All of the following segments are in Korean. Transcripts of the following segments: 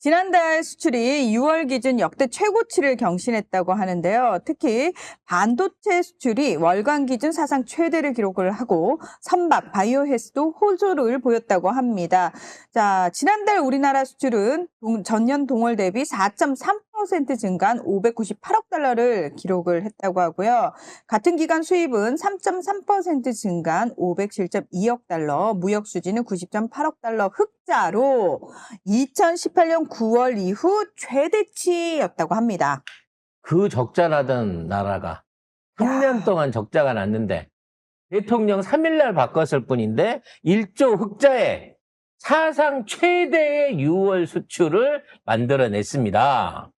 지난달 수출이 6월 기준 역대 최고치를 경신했다고 하는데요. 특히 반도체 수출이 월간 기준 사상 최대를 기록을 하고 선박, 바이오헬스도 호조를 보였다고 합니다. 자, 지난달 우리나라 수출은 동- 전년 동월 대비 4.3% 증가한 598억 달러를 기록을 했다고 하고요. 같은 기간 수입은 3.3% 증가한 507.2억 달러, 무역 수지는 90.8억 달러 흑자로 2018년 9월 이후 최대치였다고 합니다. 그 적자나던 나라가 3년 동안 적자가 났는데 대통령 3일날 바꿨을 뿐인데 1조 흑자에 사상 최대의 6월 수출을 만들어냈습니다.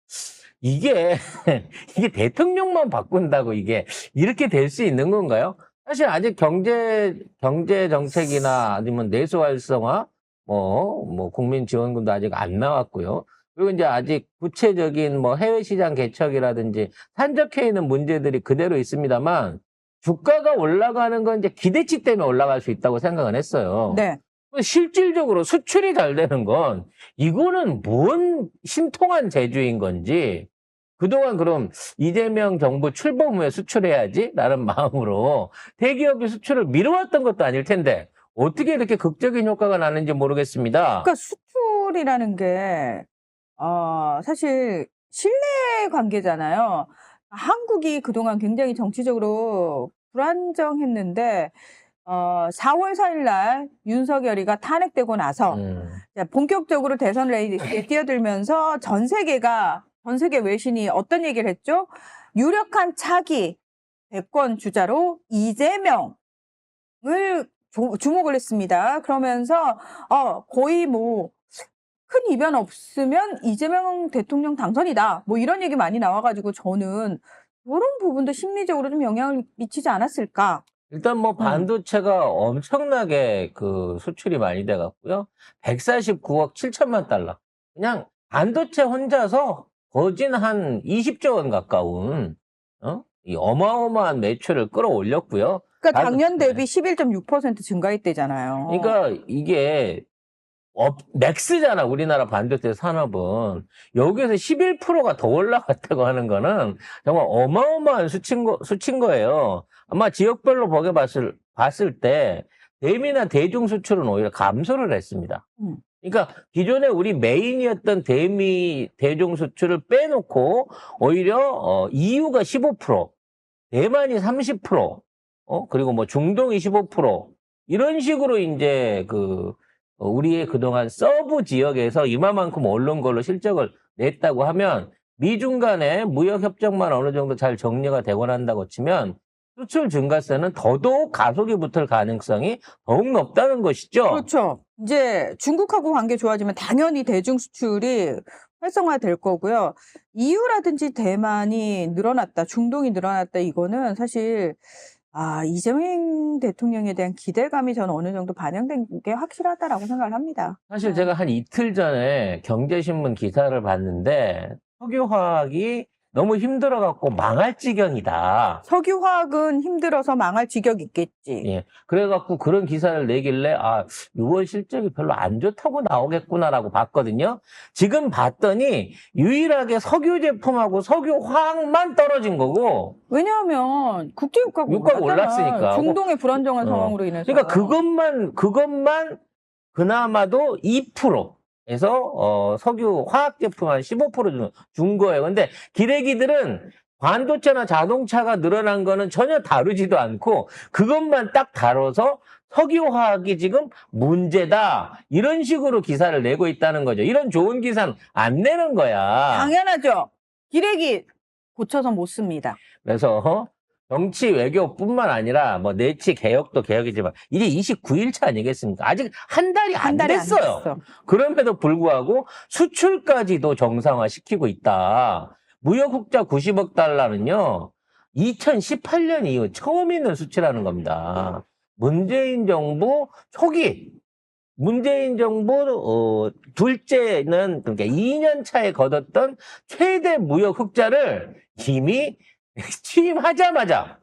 이게 이게 대통령만 바꾼다고 이게 이렇게 될 수 있는 건가요? 사실 아직 경제 경제 정책이나 아니면 내수 활성화 뭐, 뭐, 국민 지원금도 아직 안 나왔고요. 그리고 이제 아직 구체적인 뭐 해외 시장 개척이라든지 산적해 있는 문제들이 그대로 있습니다만 주가가 올라가는 건 이제 기대치 때문에 올라갈 수 있다고 생각은 했어요. 네. 실질적으로 수출이 잘 되는 건 이거는 뭔 신통한 재주인 건지 그동안 그럼 이재명 정부 출범 후에 수출해야지 라는 마음으로 대기업이 수출을 미뤄왔던 것도 아닐 텐데 어떻게 이렇게 극적인 효과가 나는지 모르겠습니다. 그러니까 수출이라는 게, 어, 사실 신뢰 관계잖아요. 한국이 그동안 굉장히 정치적으로 불안정했는데, 어, 4월 4일 날 윤석열이가 탄핵되고 나서 음. 자, 본격적으로 대선 레이스에 뛰어들면서 전 세계가 전 세계 외신이 어떤 얘기를 했죠? 유력한 차기 대권 주자로 이재명을 조- 주목을 했습니다. 그러면서 어, 거의 뭐 큰 이변 없으면 이재명 대통령 당선이다. 뭐 이런 얘기 많이 나와가지고 저는 이런 부분도 심리적으로 좀 영향을 미치지 않았을까? 일단 뭐 반도체가 엄청나게 그 수출이 많이 돼갖고요. 149억 7천만 달러. 그냥 반도체 혼자서 거진 한 20조 원 가까운 어? 이 어마어마한 매출을 끌어올렸고요. 그러니까 반- 작년 대비 11.6% 증가했대잖아요. 그러니까 이게 업, 맥스잖아 우리나라 반도체 산업은 여기에서 11%가 더 올라갔다고 하는 거는 정말 어마어마한 수치인, 거, 수치인 거예요. 아마 지역별로 보게 봤을, 봤을 때 대미나 대중 수출은 오히려 감소를 했습니다. 음. 그러니까 기존에 우리 메인이었던 대미 대중 수출을 빼놓고 오히려 어, EU가 15%, 대만이 30%, 어, 그리고 뭐 중동이 15% 이런 식으로 이제 그 어, 우리의 그동안 서브 지역에서 이마만큼 오른 걸로 실적을 냈다고 하면 미중 간의 무역 협정만 어느 정도 잘 정리가 되고 난다고 치면 수출 증가세는 더더욱 가속이 붙을 가능성이 더욱 높다는 것이죠. 그렇죠. 이제 중국하고 관계 좋아지면 당연히 대중 수출이 활성화될 거고요. EU라든지 대만이 늘어났다, 중동이 늘어났다 이거는 사실 아, 이재명 대통령에 대한 기대감이 저는 어느 정도 반영된 게 확실하다라고 생각을 합니다. 사실 네. 제가 한 이틀 전에 경제신문 기사를 봤는데 석유화학이 너무 힘들어갖고 망할 지경이다. 석유화학은 힘들어서 망할 지경이 있겠지. 예. 그래갖고 그런 기사를 내길래, 아, 6월 실적이 별로 안 좋다고 나오겠구나라고 봤거든요. 지금 봤더니 유일하게 석유 제품하고 석유화학만 떨어진 거고, 왜냐하면 국제유가가 유가가 올랐잖아. 올랐으니까. 중동의 불안정한 어. 상황으로 인해서. 그러니까 그것만, 그것만 그나마도 2% 에서, 어, 석유 화학 제품 한 15% 준, 준 거예요. 근데 기레기들은 반도체나 자동차가 늘어난 거는 전혀 다루지도 않고 그것만 딱 다뤄서 석유화학이 지금 문제다. 이런 식으로 기사를 내고 있다는 거죠. 이런 좋은 기사는 안 내는 거야. 당연하죠. 기레기 고쳐서 못 씁니다. 그래서 정치 외교뿐만 아니라 뭐 내치 개혁도 개혁이지만 이제 29일차 아니겠습니까? 아직 한 달이 안 한 달이 안 됐어요. 됐어. 그럼에도 불구하고 수출까지도 정상화시키고 있다. 무역 흑자 90억 달러는요. 2018년 이후 처음 있는 수치라는 겁니다. 문재인 정부 초기 문재인 정부 어, 둘째는 그러니까 2년 차에 거뒀던 최대 무역 흑자를 이미 취임하자마자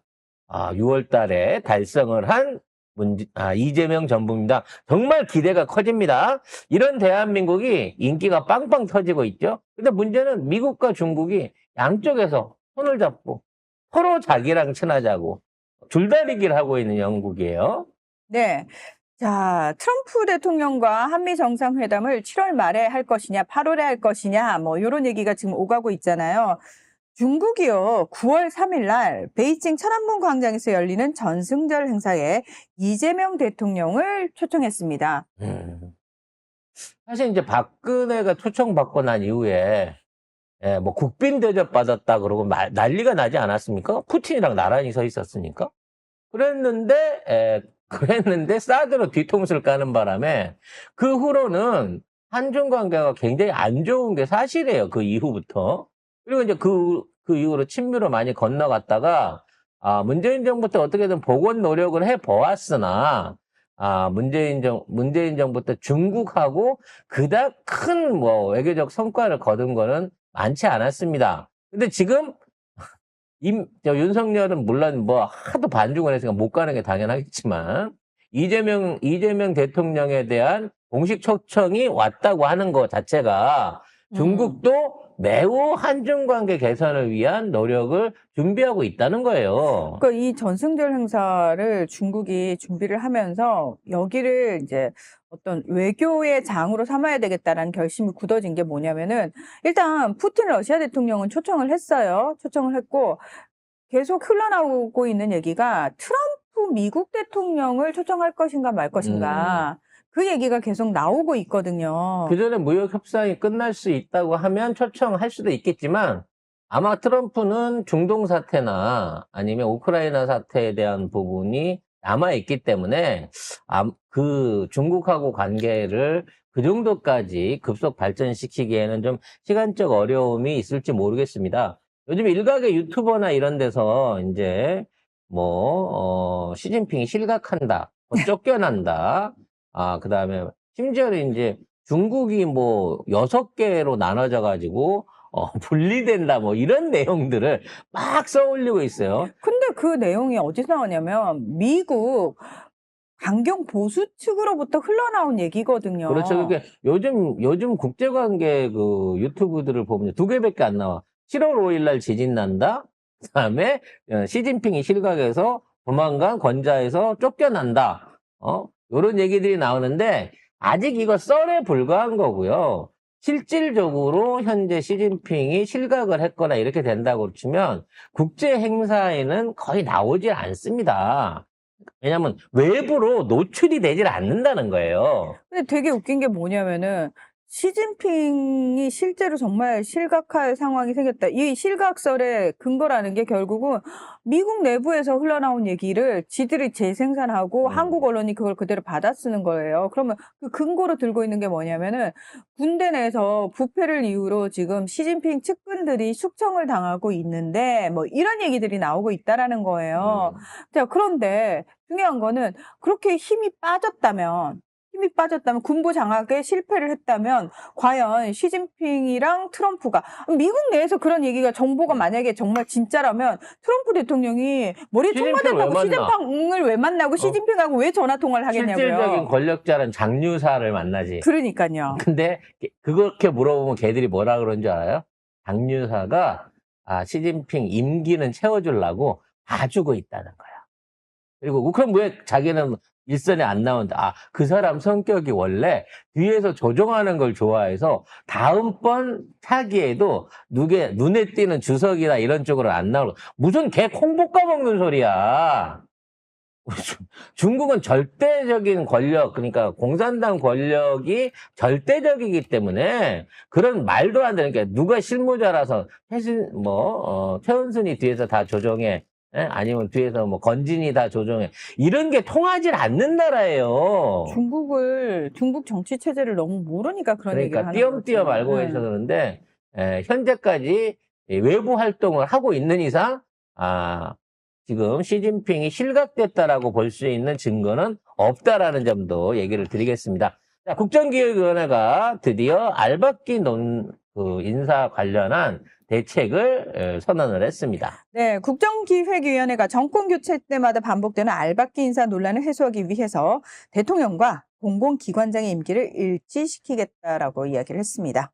아, 6월 달에 달성을 한 문, 아, 이재명 전부입니다. 정말 기대가 커집니다. 이런 대한민국이 인기가 빵빵 터지고 있죠. 근데 문제는 미국과 중국이 양쪽에서 손을 잡고 서로 자기랑 친하자고 줄다리기를 하고 있는 영국이에요. 네. 자, 트럼프 대통령과 한미 정상회담을 7월 말에 할 것이냐, 8월에 할 것이냐, 뭐, 요런 얘기가 지금 오가고 있잖아요. 중국이요, 9월 3일 날 베이징 천안문 광장에서 열리는 전승절 행사에 이재명 대통령을 초청했습니다. 음. 사실 이제 박근혜가 초청받고 난 이후에 예, 뭐 국빈 대접 받았다 그러고 말- 난리가 나지 않았습니까? 푸틴이랑 나란히 서 있었으니까. 그랬는데 예, 그랬는데 사드로 뒤통수를 까는 바람에 그 후로는 한중 관계가 굉장히 안 좋은 게 사실이에요. 그 이후부터. 그리고 이제 그, 그 이후로 친미로 많이 건너갔다가 아, 문재인 정부 때 어떻게든 복원 노력을 해 보았으나 아, 문재인 정, 문재인 정부 때 중국하고 그닥 큰 뭐 외교적 성과를 거둔 거는 많지 않았습니다. 근데 지금 임, 저 윤석열은 물론 뭐 하도 반중을 했으니까 못 가는 게 당연하겠지만 이재명, 이재명 대통령에 대한 공식 초청이 왔다고 하는 것 자체가 음. 중국도 매우 한중 관계 개선을 위한 노력을 준비하고 있다는 거예요. 그러니까 이 전승절 행사를 중국이 준비를 하면서 여기를 이제 어떤 외교의 장으로 삼아야 되겠다라는 결심이 굳어진 게 뭐냐면은 일단 푸틴 러시아 대통령은 초청을 했어요. 초청을 했고 계속 흘러나오고 있는 얘기가 트럼프 미국 대통령을 초청할 것인가 말 것인가 그 얘기가 계속 나오고 있거든요. 그 전에 무역 협상이 끝날 수 있다고 하면 초청할 수도 있겠지만 아마 트럼프는 중동 사태나 아니면 우크라이나 사태에 대한 부분이 남아 있기 때문에 아, 그 중국하고 관계를 그 정도까지 급속 발전시키기에는 좀 시간적 어려움이 있을지 모르겠습니다. 요즘 일각의 유튜버나 이런 데서 이제 뭐 어, 시진핑이 실각한다, 뭐 쫓겨난다, 아 그 다음에 심지어는 이제 중국이 뭐 여섯 개로 나눠져 가지고 어, 분리된다 뭐 이런 내용들을 막 써올리고 있어요. 근데 그 내용이 어디서 나오냐면 미국 강경 보수 측으로부터 흘러나온 얘기거든요. 그렇죠. 그게 요즘 요즘 국제관계 그 유튜브들을 보면 두 개밖에 안 나와. 7월 5일 날 지진 난다. 그다음에 어, 시진핑이 실각해서 조만간 권좌에서 쫓겨난다. 어? 요런 얘기들이 나오는데 아직 이거 썰에 불과한 거고요. 실질적으로 현재 시진핑이 실각을 했거나 이렇게 된다고 치면 국제 행사에는 거의 나오질 않습니다. 왜냐하면 외부로 노출이 되질 않는다는 거예요. 근데 되게 웃긴 게 뭐냐면은 시진핑이 실제로 정말 실각할 상황이 생겼다. 이 실각설의 근거라는 게 결국은 미국 내부에서 흘러나온 얘기를 지들이 재생산하고 음. 한국 언론이 그걸 그대로 받아쓰는 거예요. 그러면 그 근거로 들고 있는 게 뭐냐면은 군대 내에서 부패를 이유로 지금 시진핑 측근들이 숙청을 당하고 있는데 뭐 이런 얘기들이 나오고 있다라는 거예요. 음. 자, 그런데 중요한 거는 그렇게 힘이 빠졌다면, 힘이 빠졌다면, 군부 장악에 실패를 했다면, 과연 시진핑이랑 트럼프가, 미국 내에서 그런 얘기가 정보가 만약에 정말 진짜라면, 트럼프 대통령이 머리 만나? 시진핑을 왜 만나고 시진핑하고 왜 전화 통화를 하겠냐고요. 실질적인 권력자는 장유사를 만나지. 그러니까요. 근데 그렇게 물어보면 걔들이 뭐라 그런 줄 알아요? 장유사가 아, 시진핑 임기는 채워주려고 봐주고 있다는 거야. 그리고 그럼 왜 자기는 일선에 안 나온다? 아, 그 사람 성격이 원래 뒤에서 조종하는 걸 좋아해서 다음번 차기에도 누게, 눈에 띄는 주석이나 이런 쪽으로 안 나오고 무슨 개 콩볶아 먹는 소리야. 중국은 절대적인 권력, 그러니까 공산당 권력이 절대적이기 때문에 그런 말도 안 되는 게 누가 실무자라서 태신 뭐 어, 최은순이 뒤에서 다 조정해, 예? 아니면 뒤에서 뭐 건진이 다 조정해 이런 게 통하질 않는 나라예요. 중국을, 중국 정치 체제를 너무 모르니까 그런 그러니까 띄엄띄엄 거죠. 알고 네. 계셔서 그런데 에, 현재까지 이 외부 활동을 하고 있는 이상 아 지금 시진핑이 실각됐다라고 볼 수 있는 증거는 없다라는 점도 얘기를 드리겠습니다. 자, 국정기획위원회가 드디어 알박기 논, 그 인사 관련한 대책을 에, 선언을 했습니다. 네, 국정기획위원회가 정권 교체 때마다 반복되는 알박기 인사 논란을 해소하기 위해서 대통령과 공공기관장의 임기를 일치시키겠다라고 이야기를 했습니다.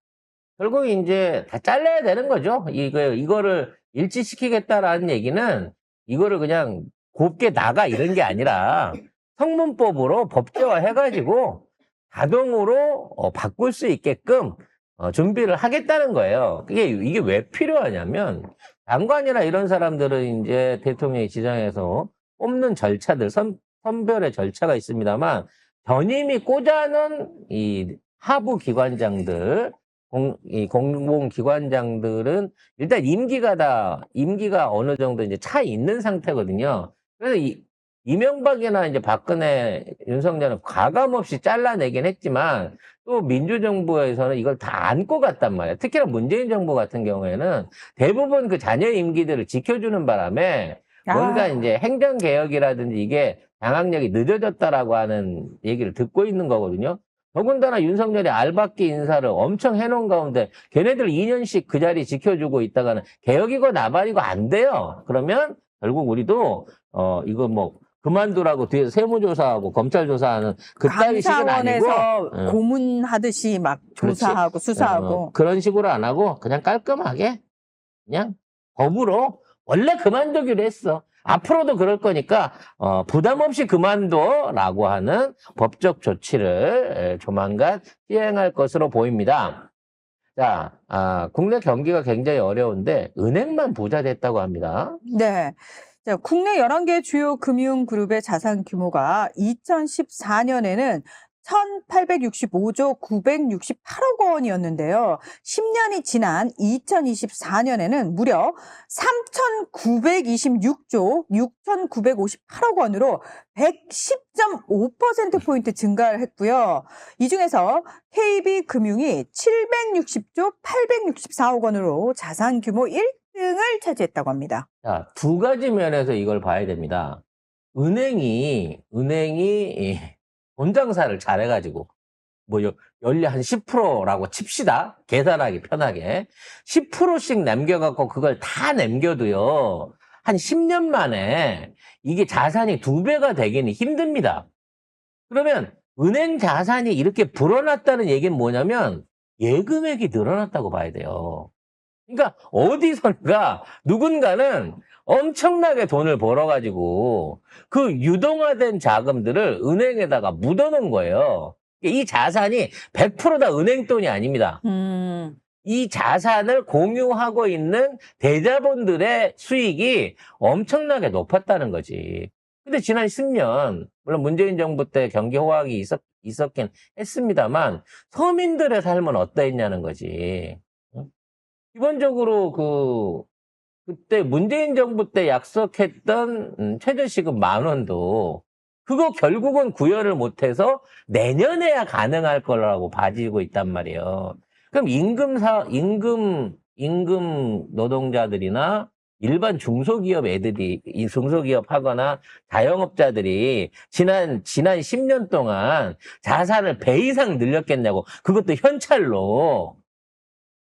결국 이제 다 잘라야 되는 거죠. 이거 이거를 일치시키겠다라는 얘기는 이거를 그냥 곱게 나가 이런 게 아니라 성문법으로 법제화 해가지고 자동으로 어, 바꿀 수 있게끔 어, 준비를 하겠다는 거예요. 이게 이게 왜 필요하냐면 장관이나 이런 사람들은 이제 대통령이 지정해서 뽑는 절차들 선, 선별의 절차가 있습니다만 전임이 꽂아놓은 이 하부 기관장들 공, 이 공공기관장들은 일단 임기가 다, 임기가 어느 정도 이제 차 있는 상태거든요. 그래서 이, 이명박이나 이제 박근혜, 윤석열은 과감 없이 잘라내긴 했지만 또 민주정부에서는 이걸 다 안고 갔단 말이에요. 특히나 문재인 정부 같은 경우에는 대부분 그 자녀 임기들을 지켜주는 바람에 뭔가 아. 이제 행정 개혁이라든지 이게 장악력이 늦어졌다라고 하는 얘기를 듣고 있는 거거든요. 더군다나 윤석열이 알박기 인사를 엄청 해놓은 가운데 걔네들 2년씩 그 자리 지켜주고 있다가는 개혁이고 나발이고 안 돼요. 그러면 결국 우리도 어 이거 뭐 그만두라고 뒤에서 세무조사하고 검찰 조사하는 그따위 식은 아니고 응. 고문하듯이 막 그렇지. 조사하고 수사하고 어, 그런 식으로 안 하고 그냥 깔끔하게 그냥 법으로 원래 그만두기로 했어. 앞으로도 그럴 거니까 어, 부담 없이 그만둬라고 하는 법적 조치를 에, 조만간 시행할 것으로 보입니다. 자, 아, 국내 경기가 굉장히 어려운데 은행만 부자 됐다고 합니다. 네. 자, 국내 11개 주요 금융그룹의 자산 규모가 2014년에는 1865조 968억 원이었는데요. 10년이 지난 2024년에는 무려 3,926조 6,958억 원으로 110.5%포인트 증가를 했고요. 이 중에서 KB금융이 760조 864억 원으로 자산 규모 1 등을 차지했다고 합니다. 자, 두 가지 면에서 이걸 봐야 됩니다. 은행이, 은행이 돈 장사를 잘해가지고, 뭐, 연- 연리 한 10%라고 칩시다. 계산하기 편하게. 10%씩 남겨갖고 그걸 다 남겨도요, 한 10년 만에 이게 자산이 두 배가 되기는 힘듭니다. 그러면 은행 자산이 이렇게 불어났다는 얘기는 뭐냐면 예금액이 늘어났다고 봐야 돼요. 그러니까 어디선가 누군가는 엄청나게 돈을 벌어가지고 그 유동화된 자금들을 은행에다가 묻어놓은 거예요. 이 자산이 100%다 은행 돈이 아닙니다. 음, 이 자산을 공유하고 있는 대자본들의 수익이 엄청나게 높았다는 거지. 근데 지난 10년, 물론 문재인 정부 때 경기 호황이 있었, 있었긴 했습니다만, 서민들의 삶은 어떠했냐는 거지. 응? 기본적으로 그, 그때 문재인 정부 때 약속했던 음, 최저시급 만 원도 그거 결국은 구현을 못해서 내년에야 가능할 거라고 봐지고 있단 말이에요. 그럼 임금사, 임금, 임금 노동자들이나 일반 중소기업 애들이, 이 중소기업 하거나 자영업자들이 지난, 지난 10년 동안 자산을 배 이상 늘렸겠냐고. 그것도 현찰로.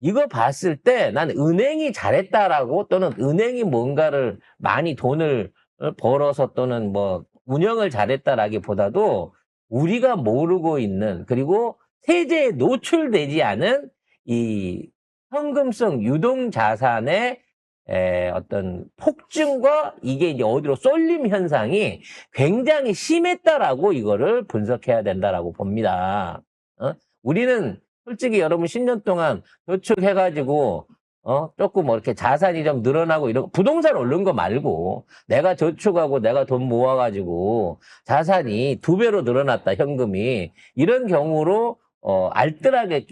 이거 봤을 때 난 은행이 잘했다라고 또는 은행이 뭔가를 많이 돈을 벌어서 또는 뭐 운영을 잘했다라기보다도 우리가 모르고 있는 그리고 세제에 노출되지 않은 이 현금성 유동 자산의 에, 어떤 폭증과 이게 이제 어디로 쏠림 현상이 굉장히 심했다라고 이거를 분석해야 된다라고 봅니다. 어? 우리는 솔직히 여러분 10년 동안 저축해가지고 어 조금 뭐 이렇게 자산이 좀 늘어나고 이런 부동산 오른 거 말고 내가 저축하고 내가 돈 모아가지고 자산이 두 배로 늘어났다 현금이 이런 경우로 어 알뜰하게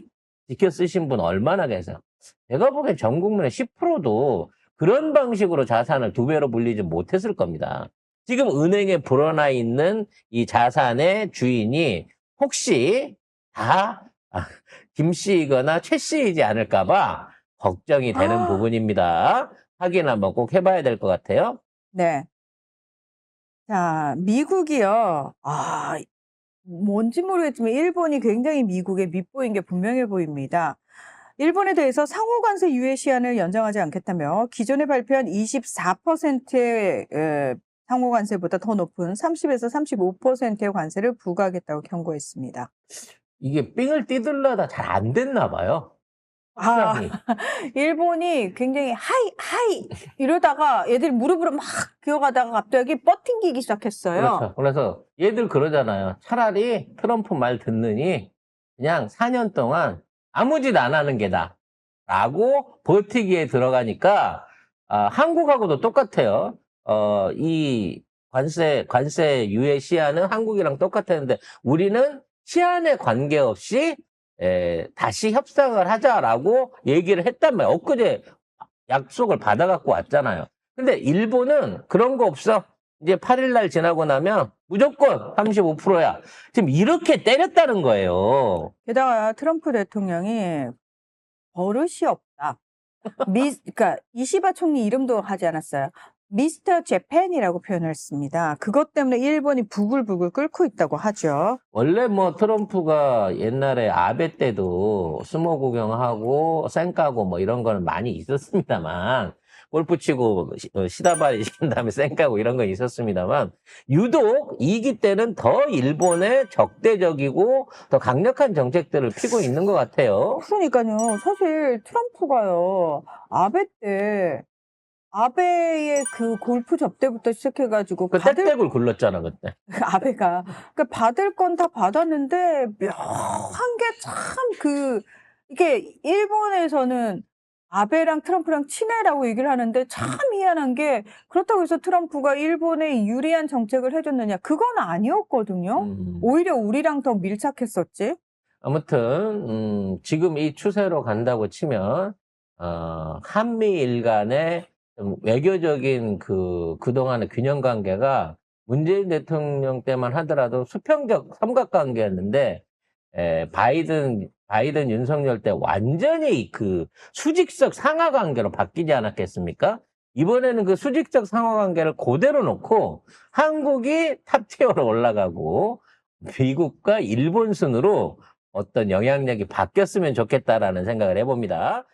지켜 쓰신 분 얼마나 계세요? 제가 보기엔 전 국민의 10%도 그런 방식으로 자산을 두 배로 불리지 못했을 겁니다. 지금 은행에 불어나 있는 이 자산의 주인이 혹시 다 아, 김 씨이거나 최 씨이지 않을까봐 걱정이 되는 아. 부분입니다. 확인 한번 꼭 해봐야 될 것 같아요. 네. 자, 미국이요. 아, 뭔지 모르겠지만 일본이 굉장히 미국에 밑보인 게 분명해 보입니다. 일본에 대해서 상호 관세 유예 시한을 연장하지 않겠다며 기존에 발표한 24%의 상호 관세보다 더 높은 30에서 35%의 관세를 부과하겠다고 경고했습니다. 이게 삥을 띠들려다 잘 안 됐나 봐요. 아, 확실히. 일본이 굉장히 하이 하이 이러다가 얘들이 무릎으로 막 기어가다가 갑자기 뻗팅기기 시작했어요. 그렇죠. 그래서 얘들 그러잖아요. 차라리 트럼프 말 듣느니 그냥 4년 동안 아무 짓 안 하는 게다. 라고 버티기에 들어가니까 아, 한국하고도 똑같아요. 어, 이 관세 관세 유예 시한은 한국이랑 똑같았는데 우리는 시한에 관계없이 에, 다시 협상을 하자라고 얘기를 했단 말이에요. 엊그제 약속을 받아갖고 왔잖아요. 근데 일본은 그런 거 없어. 이제 8일 날 지나고 나면 무조건 35%야. 지금 이렇게 때렸다는 거예요. 게다가 트럼프 대통령이 버릇이 없다. 미, 그러니까 이시바 총리 이름도 하지 않았어요. 미스터 재팬이라고 표현을 했습니다. 그것 때문에 일본이 부글부글 끓고 있다고 하죠. 원래 뭐 트럼프가 옛날에 아베 때도 스모 구경하고 쌩까고 뭐 이런 거는 많이 있었습니다만 골프 치고 시- 어, 시다바리 시킨 다음에 쌩까고 이런 건 있었습니다만 유독 이기 때는 더 일본에 적대적이고 더 강력한 정책들을 피고 있는 것 같아요. 그러니까요. 사실 트럼프가요. 아베 때 아베의 그 골프 접대부터 시작해가지고 그 받을 떼떼굴 굴렀잖아 그때. 아베가 그러니까 받을 건 다 받았는데 묘한 게 참 그 이게 일본에서는 아베랑 트럼프랑 친해라고 얘기를 하는데 참 희한한 게 그렇다고 해서 트럼프가 일본에 유리한 정책을 해줬느냐 그건 아니었거든요. 음. 오히려 우리랑 더 밀착했었지. 아무튼 음, 지금 이 추세로 간다고 치면 어, 한미일 간의 좀 외교적인 그 그동안의 균형 관계가 문재인 대통령 때만 하더라도 수평적 삼각관계였는데 에, 바이든 바이든 윤석열 때 완전히 그 수직적 상하 관계로 바뀌지 않았겠습니까? 이번에는 그 수직적 상하 관계를 그대로 놓고 한국이 탑티어로 올라가고 미국과 일본 순으로 어떤 영향력이 바뀌었으면 좋겠다라는 생각을 해봅니다.